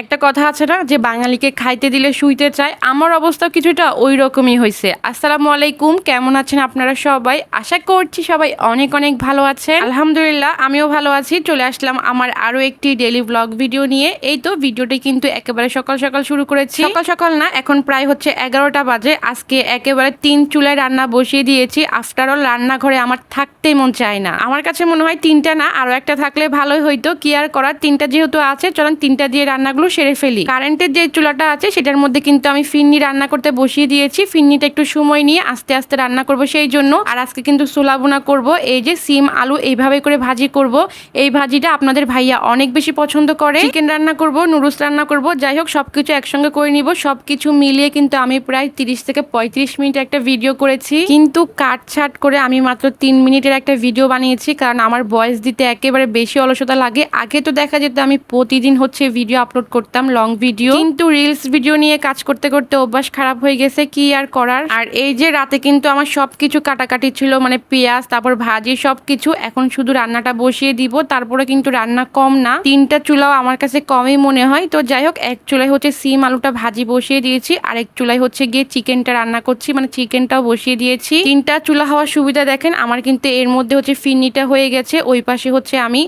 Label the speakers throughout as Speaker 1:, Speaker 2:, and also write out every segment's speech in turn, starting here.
Speaker 1: একটা কথা আছে না, যে বাঙালিকে খাইতে দিলে শুইতে চায়, আমার অবস্থা কিছুটা ওই রকমই হয়েছে। আসসালামু আলাইকুম, কেমন আছেন আপনারা সবাই? আশা করছি সবাই অনেক অনেক ভালো আছে আলহামদুলিল্লাহ, আমিও ভালো আছি। চলে আসলাম আমার আরও একটি ডেলি ব্লগ ভিডিও নিয়ে। এই তো ভিডিওটি কিন্তু একেবারে সকাল সকাল শুরু করেছি। সকাল সকাল না, এখন প্রায় হচ্ছে এগারোটা বাজে। আজকে একেবারে তিন চুলায় রান্না বসিয়ে দিয়েছি। আফটার অল রান্নাঘরে আমার থাকতেই মন চায় না। আমার কাছে মনে হয় তিনটা না আরও একটা থাকলে ভালোই হইতো। কি আর করার? তিনটা যেহেতু আছে, চলেন তিনটা দিয়ে রান্নাগুলো সেরে ফেলি। কারেন্টের যে চুলাটা আছে, সেটার মধ্যে কিন্তু আমি ফিন্নি রান্না করতে বসিয়ে দিয়েছি। ফিন্নিটা একটু সময় নিয়ে আস্তে আস্তে রান্না করব সেই জন্য। আর আজকে কিন্তু সোলা বোনা করব, এই যে সিম, আলু এইভাবে করে ভাজি করব। এই ভাজিটা আপনাদের ভাইয়া অনেক বেশি পছন্দ করে। চিকেন রান্না করব, নুডলস রান্না করব, যাই হোক সবকিছু একসঙ্গে করে নিব। সবকিছু মিলিয়ে কিন্তু আমি প্রায় তিরিশ থেকে পঁয়ত্রিশ মিনিট একটা ভিডিও করেছি। কিন্তু কাট ছাট করে আমি মাত্র তিন মিনিটের একটা ভিডিও বানিয়েছি, কারণ আমার ভয়েস দিতে একেবারে বেশি অলসতা লাগে। আগে তো দেখা যেত আমি প্রতিদিন হচ্ছে ভিডিও আপলোড করতাম লং ভিডিও কিন্তু রিলস ভিডিও নিয়ে কাজ করতে করতে অভ্যাস খারাপ হয়ে গেছে কি আর করার? আর এই যে রাতে কিন্তু আমার সবকিছু কাটাকাটি ছিল মানে পেঁয়াজ তারপর ভাজি সবকিছু এখন শুধু রান্নাটা বসিয়ে দিব তারপরে কিন্তু রান্না কম না। তিনটা চুলাও আমার কাছে কমই মনে হয়। তো যাই হোক এক চুলায় হচ্ছে সিম আলুটা ভাজি বসিয়ে দিয়েছি আর এক চুলায় হচ্ছে গিয়ে চিকেনটা রান্না করছি মানে চিকেনটাও বসিয়ে দিয়েছি। তিনটা চুলা হওয়ার সুবিধা দেখেন আমার কিন্তু এর মধ্যে হচ্ছে ফিন্নিটা হয়ে গেছে ওই পাশে হচ্ছে আমি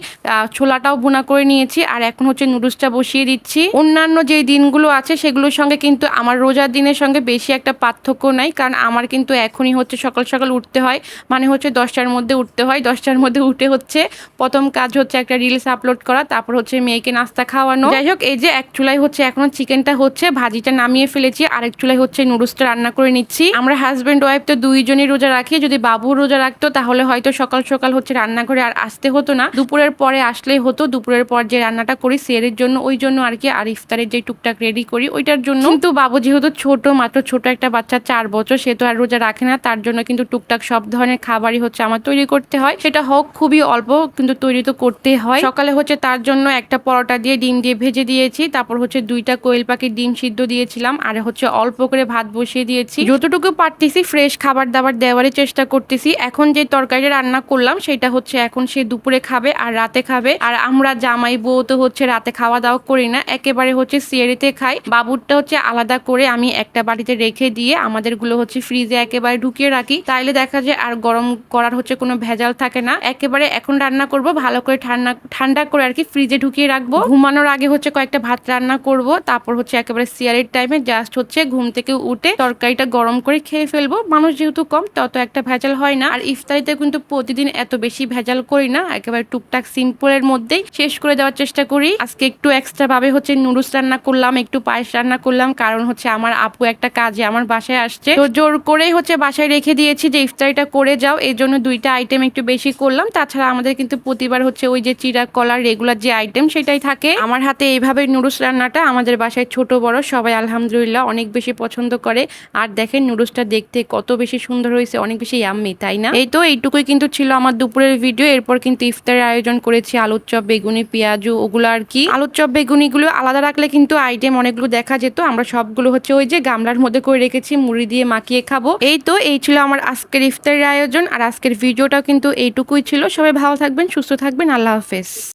Speaker 1: ছোলাটাও বোনা করে নিয়েছি আর এখন হচ্ছে নুডলসটা বসিয়ে দিচ্ছি। অন্যান্য যে দিনগুলো আছে সেগুলোর সঙ্গে কিন্তু আমার রোজার দিনের সঙ্গে বেশি একটা পার্থক্য নাই, কারণ আমার কিন্তু এখনই হচ্ছে সকাল সকাল উঠতে হয়। মানে হচ্ছে দশটার মধ্যে উঠতে হয়, দশটার মধ্যে উঠে হচ্ছে প্রথম কাজ হচ্ছে একটা রিলস আপলোড করা, তারপর হচ্ছে মেয়েকে নাস্তা খাওয়ানো। যাই হোক, এই যে এক চুলাই হচ্ছে এখনও চিকেনটা হচ্ছে ভাজিটা নামিয়ে ফেলেছি আরেক চুলাই হচ্ছে নুডলসটা রান্না করে নিচ্ছি। আমরা হাজব্যান্ড ওয়াইফ তো দুইজনই রোজা রাখি, যদি বাবু রোজা রাখতো তাহলে হয়তো সকাল সকাল হচ্ছে রান্না করে আর আসতে হতো না। দুপুরের পরে আসলেই হতো, দুপুরের পর যে রান্নাটা করি, সেরের জন্য, ওই জন্য আর কি আর ইফতারের যে টুকটাক রেডি করি, ওইটার জন্য। কিন্তু বাবু যেহেতু ছোট, মাত্র ছোট একটা বাচ্চা, চার বছর, সে তো আর রোজা রাখে না, তার জন্য কিন্তু টুকটাক সব ধরনের খাবারই হচ্ছে আমার তৈরি করতে হয়। সেটা হোক, খুবই অল্প, কিন্তু তৈরি তো করতে হয়। সকালে হচ্ছে তার জন্য একটা পরোটা দিয়ে ডিম দিয়ে ভেজে দিয়েছি, তারপর হচ্ছে দুইটা কোয়েল পাখির ডিম সিদ্ধ দিয়েছিলাম, আর হচ্ছে অল্প করে ভাত বসিয়ে দিয়েছি। যতটুকু পারতেছি ফ্রেশ খাবার দাবার দেওয়ারই চেষ্টা করতেছি। এখন যে তরকারিটা রান্না করলাম, সেটা হচ্ছে এখন সে দুপুরে খাবে আর রাতে খাবে। আর আমরা জামাই বউ তো হচ্ছে রাতে খাওয়া দাওয়া করি না একেবারে হচ্ছে সিয়ারিতে খাই। বাবুরটা হচ্ছে আলাদা করে আমি একটা বাড়িতে রেখে দিয়ে আমাদেরগুলো হচ্ছে ফ্রিজে একেবারে ঢুকিয়ে রাখি। তাইলে দেখা যায় আর গরম করার হচ্ছে কোনো ভেজাল থাকে না। একেবারে এখন রান্না করব, ভালো করে ঠান্ডা ঠান্ডা করে আর কি ফ্রিজে ঢুকিয়ে রাখব। ঘুমানোর আগে হচ্ছে কয়েকটা ভাত রান্না করব, তারপর হচ্ছে একেবারে সিয়ারের টাইমে জাস্ট হচ্ছে ঘুম থেকে উঠে তরকারিটা গরম করে খেয়ে ফেলব। মানুষ যেহেতু কম, তত একটা ভেজাল হয় না। আর ইফতারিতে কিন্তু প্রতিদিন এত বেশি ভেজাল করি না, একেবারে টুকটাক সিম্পলের মধ্যেই শেষ করে দেওয়ার চেষ্টা করি। আজকে একটু এক্সট্রা ভাবে হচ্ছে নুডলস রান্না করলাম, একটু পায়েস রান্না করলাম। কারণ হচ্ছে আমার আপু একটা কাজে আমার বাসায় আসছে। তো জোর করেই হচ্ছে বাসায় রেখে দিয়েছি যে ইফতারিটা করে যাও। এই জন্য দুইটা আইটেম একটু বেশি করলাম। তাছাড়া আমাদের কিন্তু প্রতিবার হচ্ছে ওই যে চিরা কলার রেগুলার যে আইটেম সেটাই থাকে। আমার হাতে এইভাবে নুডলস রান্নাটা আমাদের বাসায় ছোট বড় সবাই আলহামদুলিল্লাহ অনেক বেশি পছন্দ করে। আর দেখেন নুডলসটা দেখতে কত বেশি সুন্দর হয়েছে, অনেক বেশি ইয়াম্মি তাই না? এই তো এইটুকুই কিন্তু ছিল আমার দুপুরের ভিডিও এরপর কিন্তু ইফতারের আয়োজন করেছি আলুর চপ, বেগুনি, পেঁয়াজু, ওগুলো আর কি। আলুর চপ, বেগুনিগুলো আলাদা রাখলে কিন্তু আইটেম অনেকগুলো দেখা যেত। আমরা সবগুলো হচ্ছে ওই যে গামলার মধ্যে করে রেখেছি, মুড়ি দিয়ে মাখিয়ে খাব। এই তো, এই ছিল আমার আজকের ইফতারের আয়োজন। আর আজকের ভিডিওটাও কিন্তু এইটুকুই ছিল। সবাই ভালো থাকবেন, সুস্থ থাকবেন। আল্লাহ হাফেজ।